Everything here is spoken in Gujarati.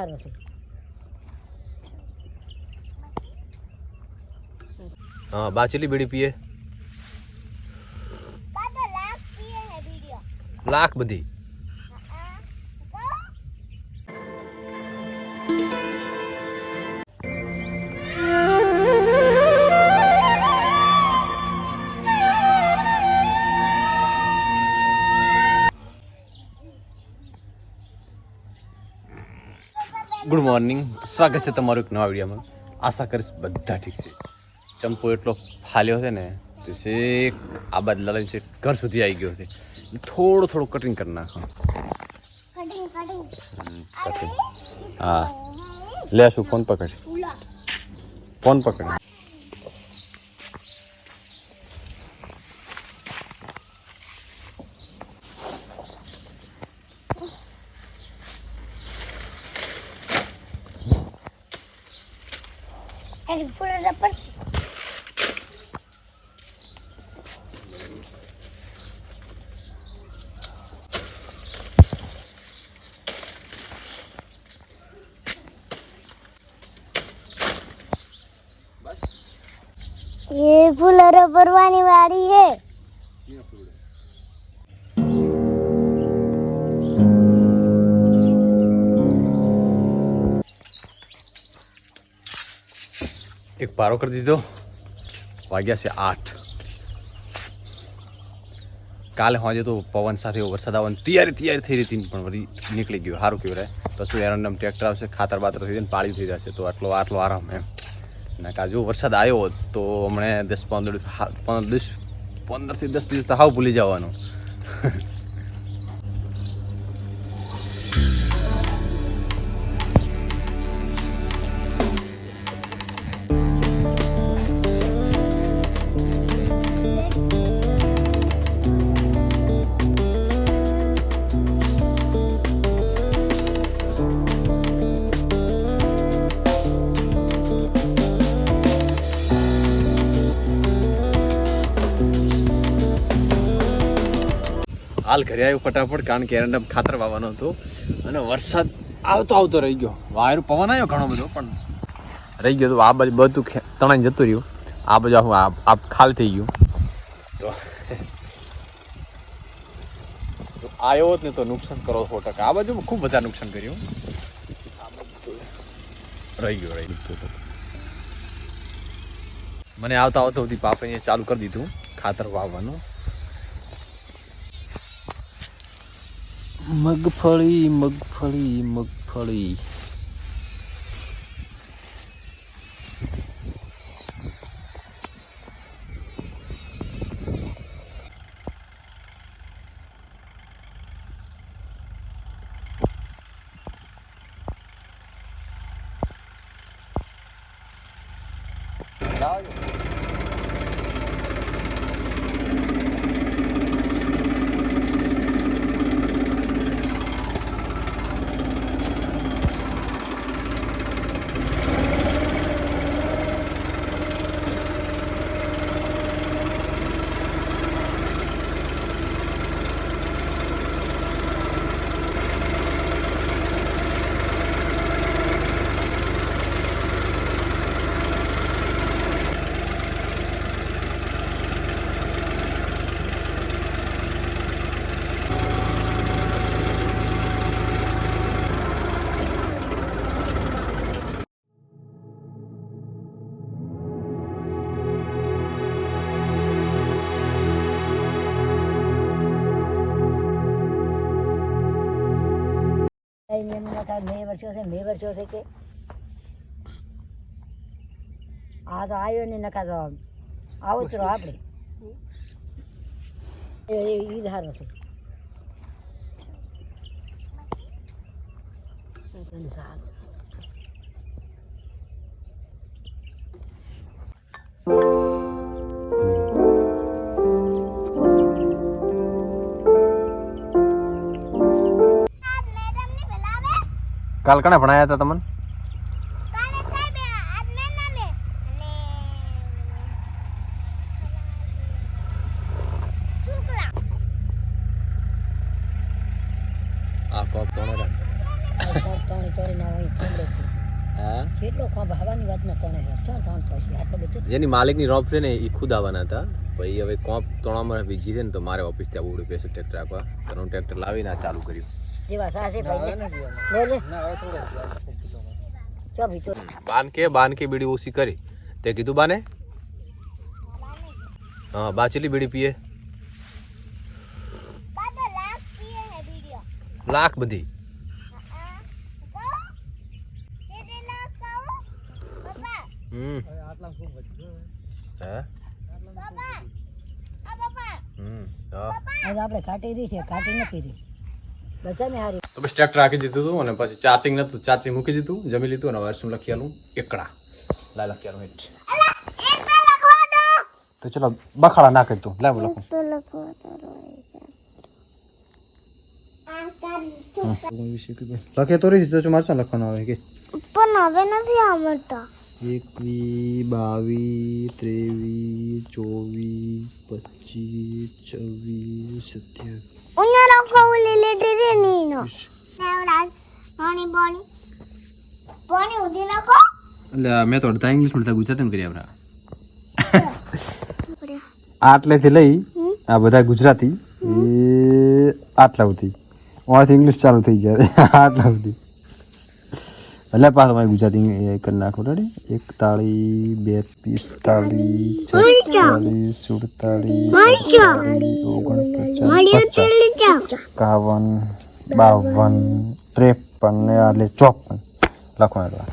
ધારો છે. હા બાચેલી બીડી પીએ? લાખ બધી? ગુડ મોર્નિંગ સ્વાગત છે તમારું એક નવા વિડીયોમાં. આશા કરીશ બધા ઠીક છે. ચંપો એટલો ફાલ્યો છે ને તે છેક આ બાદ લડાઈ છે ઘર સુધી આવી ગયો છે. થોડું થોડું કટિંગ કરી નાખો હા. લે શું ફોન પકડ. ફોન પકડ. ये फूल रबरवानी वाली है પારો કરી દીધો. વાગ્યા છે આઠ. કાલે હોજે તો પવન સાથે વરસાદ આવવાની તૈયારી તૈયારી થઈ રહી પણ વળી નીકળી ગયો. સારું કેવું રહે પછી એરંડમ ટ્રેક્ટર આવશે, ખાતર બાતર થઈ જાય ને પાળી થઈ જશે. તો આટલો આટલો આરામ એમ. અને કાલ જો વરસાદ આવ્યો હોત તો હમણે દસ પંદર પંદર દસ પંદરથી દસ દિવસ તો હાવ ભૂલી જવાનું. હાલ ઘરે આવ્યો ફટાફટ, કારણ કે એરંડમ ખાતર વાવવાનું હતું. અને વરસાદ આવતો આવતો રહી ગયો. વાયરો પવન આવ્યો ઘણો બધો, પણ રહી ગયો તો આ બાજુ બધું તણાઈ જતું રહ્યું. આ બાજુ આખું આ ખાલી થઈ ગયું. તો આવ્યો હોત ને તો નુકસાન કરો સો ટકા. આ બાજુ ખૂબ બધા નુકસાન કર્યું. રહી ગયો રહી ગયો. મને આવતા આવતા સુધી પાપે ચાલુ કરી દીધું, ખાતર વાવવાનું. મગફળી મગફળી મગફળી એમને એમ નકા મે વર્ષો છે મે વર્ષો છે કે આ તો આવ્યો ને નકા તો આવો જ આપણે એ- ઈ ધારો છે સારું. કાલ કણે ભણાયા હતા તમને? આ કોપ તો કોક ત્રણે તોડીને આવે છે. હા? કેટલો ખંભ હવાની વાત ના તણે ક્યાં ત્રણ થશે આટલું બધું જેની માલિકની રોપ છે ને એ ખુદ આવવાના હતા. પછી હવે કોપ તણામાં વીજી છે ને તો મારે ઓફિસ ત્યાં આવવું પેસે ટ્રેક્ટર આપવા તો હું ટ્રેક્ટર લાવીને આ ચાલુ કર્યું. જેવા સાસે ભાઈ લે લે. ચો ભીતો બાન કે બાન કે બીડી ઓછી કરી. તે કીધું બાને? હા બાચેલી બીડી પીએ? લાખ બધી? હમ. આપણે કાઢી રહી છે કાઢી નથી રહી તો બસ ટ્રેક્ટર રાખી દીધું હતું અને પછી ચાર્જિંગ નતું ચાર્જિંગ મૂકી દીધું જમી લીધું અને શું લખિયાલું એકડા. લાય લખિયાલું હેઠ તો ચલો બખાડા ના કરતું લાવ લખું. લખે તો રહી તો મારે શું લખવાનું આવે કે? પણ હવે નથી આવડતા. એકવીસ બાવીસ ત્રેવીસ ચોવીસ પચીસ છવ્વીસ સત્યાવીસ. ટીરે નીનો નેવડા પાણી પાણી પાણી ઉધી લખો એટલે મેં તો અડધા ઇંગ્લિશ અડધા ગુજરાતી કર્યા આપણા આટલેથી લઈ આ બધા ગુજરાતી આટલા સુધી ઓમાંથી ઇંગ્લિશ ચાલુ થઈ ગયા આટલા સુધી એટલે પાછું મારે ગુજરાતી એ કરી નાખો. રેડી એકતાળી બે પિસ્તાળી છેતાળીસ સુડતાળીસ ઓગણપચાસ એકાવન બાવન ત્રેપન ને આલે ચોપન. લખવાનું